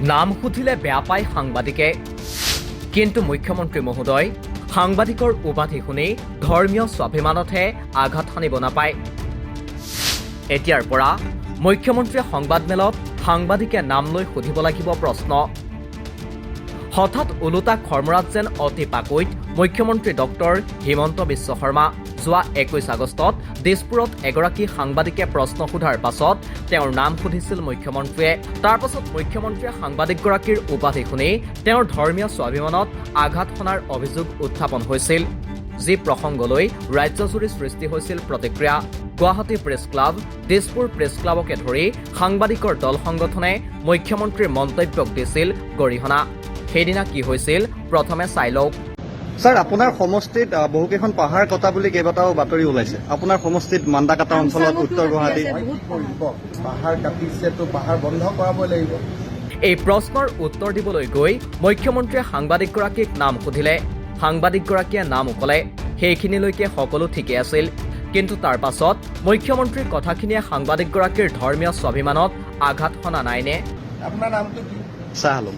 নাম সুধিলে বেয়া পায় সাংবাদিকে। কিন্তু মুখ্যমন্ত্ৰী মহোদয় সাংবাদিকৰ উপাধি শুনি ধৰ্মীয় স্বাভিমানতহে আঘাত সানিব নাপায়। এতিয়াৰ পৰা মুখ্যমন্ত্ৰীয়ে সংবাদমেলত সাংবাদিকে নাম লৈ সুধিব লাগিব প্ৰশ্ন। হঠাৎ ওলোটা খৰ্মৰাত যেন অতি পাকৈত মুখ্যমন্ত্ৰী ডক্টৰ হিমন্ত বিশ্ব শৰ্মা যোৱা একৈছ আগষ্টত দিছপুৰত এগৰাকী সাংবাদিকে প্ৰশ্ন সোধাৰ পাছত তেওঁৰ নাম সুধিছিল মুখ্যমন্ত্ৰীয়ে। তাৰ পাছত মুখ্যমন্ত্ৰীয়ে সাংবাদিকগৰাকীৰ উপাধি শুনি তেওঁৰ ধৰ্মীয় স্বাভিমানত আঘাত সনাৰ অভিযোগ উত্থাপন হৈছিল যি প্ৰসংগলৈ ৰাজ্যজুৰি সৃষ্টি হৈছিল প্ৰতিক্ৰিয়া। Guwahati press club Dispur press ক্লাবকে ধৰি সাংবাদিকৰ দল সংগঠনে মুখ্যমন্ত্ৰীৰ মন্তব্যক দিছিল গৰিহণা। সেইদিনা কি হৈছিল প্ৰথমে চাই লওক। ছাৰ আপোনাৰ সমষ্টিত বহুকেইখন পাহাৰ কটা বুলি কেইবাটাও বাতৰি ওলাইছে। আপোনাৰ সমষ্টিত মান্দাকাটা অঞ্চলত উত্তৰ গুৱাহাটী পাহাৰ। কাটিছেতো পাহাৰ বন্ধ কৰাবই লাগিব। এই প্ৰশ্নৰ উত্তৰ দিবলৈ গৈ মুখ্যমন্ত্ৰীয়ে সাংবাদিকগৰাকীক নাম সুধিলে। সাংবাদিকগৰাকীয়ে নাম উকলে সেইখিনিলৈকে সকলো ঠিকে আছিল। কিন্তু তাৰ পাছত মুখ্যমন্ত্ৰীৰ কথাখিনিয়ে সাংবাদিকগৰাকীৰ ধৰ্মীয় স্বাভিমানত আঘাত সনা নাইনে। আপোনাৰ নামটো কি? আলম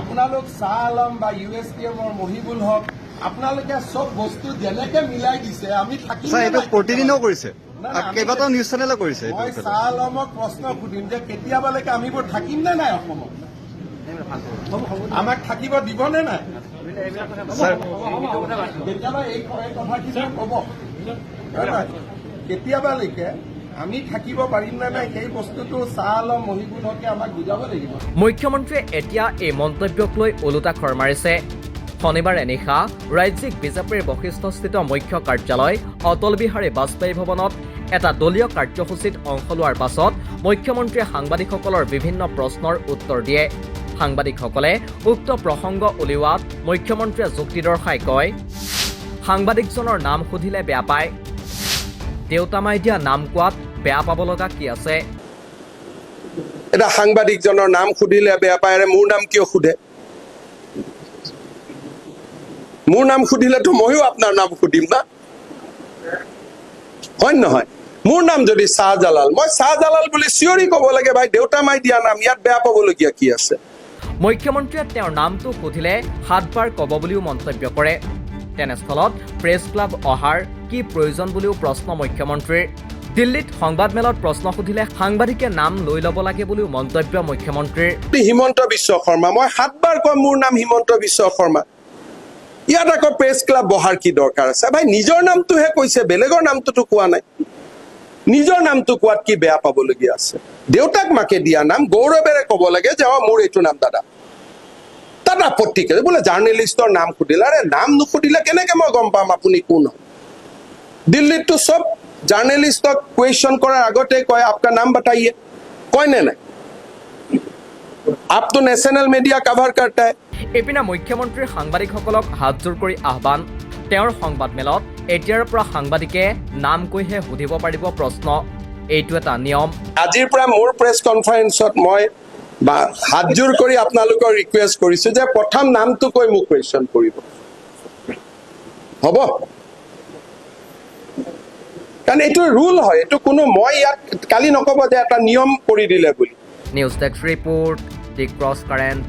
আপোনালোক শ্বাহ আলম বা ইউ এছ পি এমৰ মহিবুল হক আপোনালোকে চব বস্তু যেনেকে মিলাই দিছে আমি ছাৰ এইটো প্ৰতিদিনেও কৰিছে। কেইবাটাও নিউজ চেনেলে কৰিছে মই ক্ষেত্ৰত। আলমক প্ৰশ্ন সুধিম যে কেতিয়াবালৈকে আমিবোৰ থাকিম নে নাই অসমত? আমাক থাকিব দিব নে নাই? কেতিয়াবা এই এই কথাখিনি ক'ব। কেতিয়াবালৈকে মুখ্যমন্ত্ৰীয়ে এতিয়া এই মন্তব্যক লৈ ওলোটা খৰ মাৰিছে। শনিবাৰে নিশা ৰাজ্যিক বিজেপিৰ বশিষ্ঠস্থিত মুখ্য কাৰ্যালয় অটল বিহাৰী বাজপেয়ী ভৱনত এটা দলীয় কাৰ্যসূচীত অংশ লোৱাৰ পাছত মুখ্যমন্ত্ৰীয়ে সাংবাদিকসকলৰ বিভিন্ন প্ৰশ্নৰ উত্তৰ দিয়ে। সাংবাদিকসকলে উক্ত প্ৰসংগ উলিওৱাত মুখ্যমন্ত্ৰীয়ে যুক্তি দৰ্শাই কয় সাংবাদিকজনৰ নাম সুধিলে বেয়া পায়। দেউতামাই দিয়া নাম কোৱাত বেয়া পাব লগা কি আছে? এটা সাংবাদিকজনৰ নাম সুধিলে বেয়া পায় মোৰ নাম কিয় সোধে? মোৰ নাম সুধিলেতো ময়ো আপোনাৰ নাম সুধিম না হয় নহয়? মোৰ নাম যদি শ্বাহজালাল মই শ্বাহজালাল বুলি চিঞৰি ক'ব লাগে ভাই দেউতা মাই দিয়া নাম ইয়াত বেয়া পাবলগীয়া কি আছে? মুখ্যমন্ত্ৰীয়ে তেওঁৰ নামটো সুধিলে সাতবাৰ ক'ব বুলিও মন্তব্য কৰে। তেনেস্থলত প্ৰেছ ক্লাব অহাৰ কি প্ৰয়োজন বুলিও প্ৰশ্ন মুখ্যমন্ত্ৰীৰ। দিল্লীত সংবাদমেলত প্ৰশ্ন সুধিলে সাংবাদিকে নাম লৈ ল'ব লাগে বুলিও মন্তব্য মুখ্যমন্ত্ৰীৰ। হিমন্ত বিশ্ব শৰ্মা। মই সাতবাৰ কয় মোৰ নাম হিমন্ত বিশ্ব শৰ্মা। ইয়াত আকৌ প্ৰেছ ক্লাব বহাৰ কি দৰকাৰ আছে? ভাই, নিজৰ নামটোহে কৈছে, বেলেগৰ নামটোতো কোৱা নাই। নিজৰ নামটো কোৱাত কি বেয়া পাবলগীয়া আছে? দেউতাক মাকে দিয়া নাম, গৌৰৱেৰে ক'ব লাগে যে, অ মোৰ এইটো নাম দাদা। তাত আপত্তি কৰে বোলে জাৰ্নেলিষ্টৰ নাম সুধিলে, আৰে নাম নুসুধিলে কেনেকে মই গম পাম? আপুনি কোন? হয় দিল্লীততো চব জাৰ্নেলিষ্টক কুৱেশ্যন কৰাৰ আগতে কয় আপোনাৰ নাম বাতাইয়ে কয় নে নাই आप तो नेशनल मीडिया कवर करता है ইপিনে মুখ্যমন্ত্ৰীৰ সাংবাদিকসকলক হাতযোৰ কৰি আহ্বান তেওঁৰ সংবাদমেলত এতিয়াৰ পৰা সাংবাদিকে নাম কৈহে সুধিব পাৰিব প্ৰশ্ন এইটো এটা নিয়ম আজিৰ পৰা মোৰ প্ৰেছ কনফাৰেন্সত মই বা হাতযোৰ কৰি আপোনালোকৰ ৰিকুৱেষ্ট কৰিছো যে প্ৰথম নামটো কৈ মোক কুৱেশ্যন কৰিব হ'ব কাৰণ এইটো ৰুল হয়, এইটো কোনো, মই ইয়াত কালি নক'ব যে এটা নিয়ম কৰি দিলে বুলি। News desk report the cross current